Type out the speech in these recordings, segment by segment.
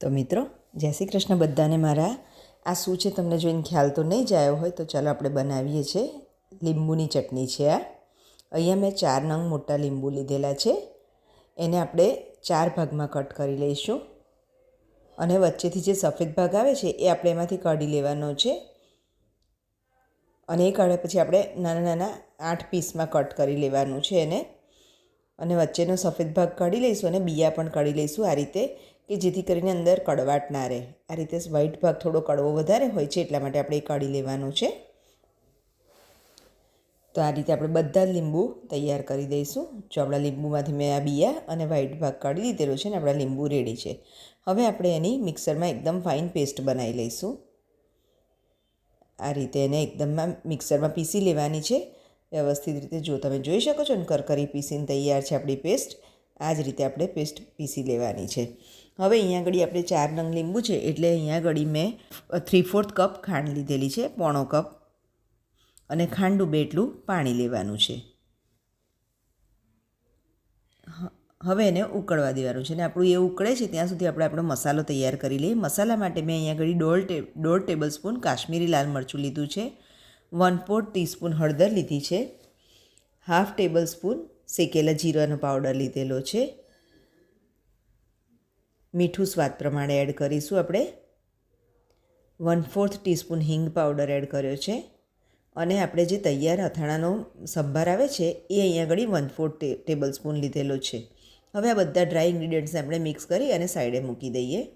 તો મિત્રો, જય શ્રી કૃષ્ણ બધાને મારા. આ શું છે તમને જોઈને ખ્યાલ તો નહીં જ આવ્યો હોય, તો ચાલો આપણે બનાવીએ છીએ લીંબુની ચટણી છે આ. અહીંયા મેં ચાર નંગ મોટા લીંબુ લીધેલા છે. એને આપણે ચાર ભાગમાં કટ કરી લઈશું. અને વચ્ચેથી જે સફેદ ભાગ આવે છે, એ આપણે એમાંથી કાઢી લેવાનો છે. અને એ કાઢ્યા પછી આપણે નાના નાના આઠ પીસમાં કટ કરી લેવાનું છે એને. અને વચ્ચેનો સફેદ ભાગ કાઢી લઈશું અને બીયા પણ કાઢી લઈશું આ રીતે. કે જેથી કરીને અંદર કડવાટ ના રહે. આ રીતે વ્હાઈટ ભાગ થોડો કડવો વધારે હોય છે એટલા માટે આપણે કાઢી લેવાનું છે. તો આ રીતે આપણે બધા જ લીંબુ તૈયાર કરી દઈશું. જો આપણા લીંબુમાંથી મેં આ બિયા અને વ્હાઈટ ભાગ કાઢી લીધેલો છે ને આપણા લીંબુ રેડી છે. હવે આપણે એની મિક્સરમાં એકદમ ફાઇન પેસ્ટ બનાવી લઈશું. આ રીતે એને એકદમ મિક્સરમાં પીસી લેવાની છે. વ્યવસ્થિત રીતે જો તમે જોઈ શકો છો ને, કરકરી પીસીને તૈયાર છે આપણી પેસ્ટ આ જ રીતે આપણે પેસ્ટ પીસી લેવાની છે. હવે અહીંયા આગળ આપણે ચાર નંગ લીંબુ છે, એટલે અહીંયા આગળ મેં થ્રી ફોર્થ કપ ખાંડ લીધેલી છે, પોણો કપ અને ખાંડ ડૂબે એટલું પાણી લેવાનું છે. હવે એને ઉકળવા દેવાનું છે, અને આપણું એ ઉકળે છે, ત્યાં સુધી આપણે આપણો મસાલો તૈયાર કરી લઈએ. મસાલા માટે મેં અહીંયા આગળ દોઢ ટે દોઢ ટેબલ સ્પૂન કાશ્મીરી લાલ મરચું લીધું છે. વન ફોર્થ ટીસ્પૂન હળદર લીધી છે. હાફ ટેબલ સ્પૂન શેકેલા જીરાનો પાવડર લીધેલો છે. મીઠું સ્વાદ પ્રમાણે એડ કરીશું આપણે. વન ફોર્થ ટીસ્પૂન હિંગ પાવડર એડ કર્યો છે. અને આપણે જે તૈયાર અથાણાનો સંભાર આવે છે, એ અહીંયા આગળ વન ફોર્થ ટેબલ સ્પૂન લીધેલો છે. હવે આ બધા ડ્રાય ઇન્ગ્રીડિયન્ટ્સને આપણે મિક્સ કરી અને સાઈડે મૂકી દઈએ.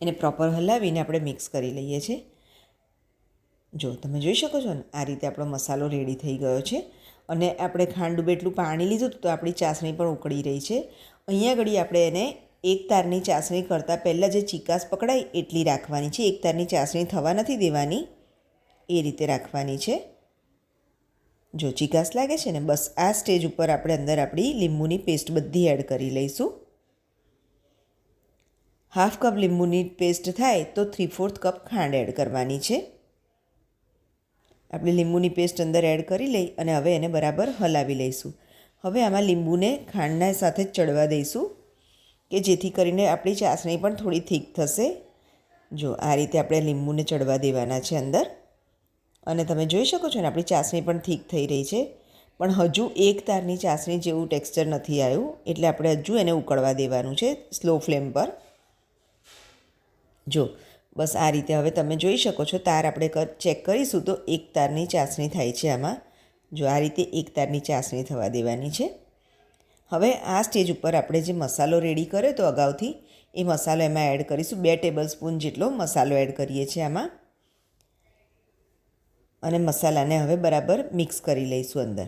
એને પ્રોપર હલાવીને આપણે મિક્સ કરી લઈએ છીએ. જો તમે જોઈ શકો છો ને, આ રીતે આપણો મસાલો રેડી થઈ ગયો છે. અને આપણે ખાંડ ડૂબે પાણી લીધું તો આપણી ચાસણી પણ ઉકળી રહી છે. અહીંયા આગળ આપણે એને એક તારની ચાસણી કરતાં પહેલાં જે ચિકાસ પકડાય એટલી રાખવાની છે. એક તારની ચાસણી થવા નથી દેવાની, એ રીતે રાખવાની છે. જો ચીકાસ લાગે છે ને, બસ આ સ્ટેજ ઉપર આપણે અંદર આપણી લીંબુની પેસ્ટ બધી એડ કરી લઈશું. હાફ કપ લીંબુની પેસ્ટ થાય તો થ્રી ફોર્થ કપ ખાંડ એડ કરવાની છે. આપણે લીંબુની પેસ્ટ અંદર એડ કરી લઈ અને હવે એને બરાબર હલાવી લઈશું. હવે આમાં લીંબુને ખાંડના સાથે ચડવા દઈશું. કે જેથી કરીને આપણી ચાસણી પણ થોડી થીક થશે. જો આ રીતે આપણે લીંબુને ચડવા દેવાના છે અંદર. અને તમે જોઈ શકો છો ને, આપણી ચાસણી પણ થીક થઈ રહી છે. પણ હજુ એક તારની ચાસણી જેવું ટેક્સચર નથી આવ્યું. એટલે આપણે હજુ એને ઉકળવા દેવાનું છે સ્લો ફ્લેમ પર. જો, બસ આ રીતે હવે તમે જોઈ શકો છો, તાર આપણે ચેક કરીશું તો એક તારની ચાસણી થાય છે આમાં. જો આ રીતે એક તારની ચાસણી થવા દેવાની છે. હવે આ સ્ટેજ ઉપર આપણે જે મસાલો રેડી કર્યો તો અગાઉથી, એ મસાલો એમાં એડ કરીશું. બે ટેબલ સ્પૂન જેટલો મસાલો એડ કરીએ છીએ આમાં. અને મસાલાને હવે બરાબર મિક્સ કરી લઈશું અંદર.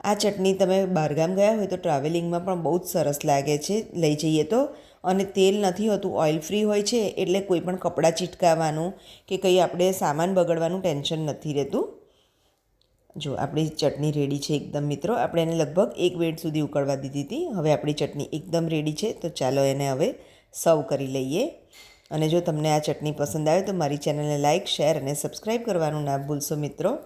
આ ચટણી તમે બહારગામ ગયા હોય તો ટ્રાવેલિંગમાં પણ બહુ જ સરસ લાગે છે. લઈ જઈએ તો. અને તેલ નથી હોતું ઓઇલ ફ્રી હોય છે, એટલે કોઈ પણ કપડાં ચીટકાવાનું કે કંઈ આપણે સામાન બગડવાનું ટેન્શન નથી રહેતું. જો આપણી ચટણી રેડી છે એકદમ મિત્રો. આપણે એને લગભગ એક વેડ સુધી ઉકળવા દીધી હતી. હવે આપણી ચટણી એકદમ રેડી છે. તો ચાલો એને હવે સર્વ કરી લઈએ. અને જો તમને આ ચટણી પસંદ આવે તો મારી ચેનલને લાઇક શેર અને સબસ્ક્રાઈબ કરવાનું ના ભૂલશો મિત્રો.